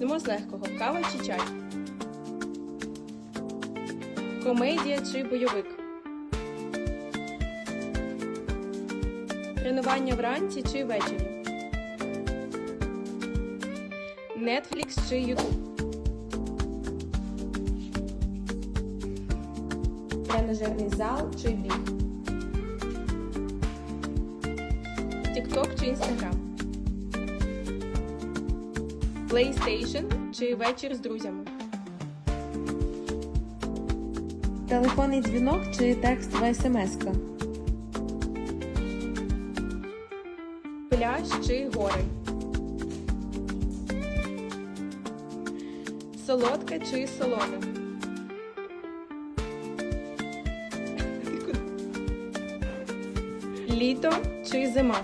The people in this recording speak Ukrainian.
Почнемо з легкого. Кава чи чай? Комедія чи бойовик? Тренування вранці чи ввечері? Netflix чи YouTube? Тренажерний зал чи біг? TikTok чи Instagram? PlayStation чи вечір з друзями? Телефонний дзвінок чи текстова смс-ка? Пляж чи гори? Солодке чи солоне? Літо чи зима?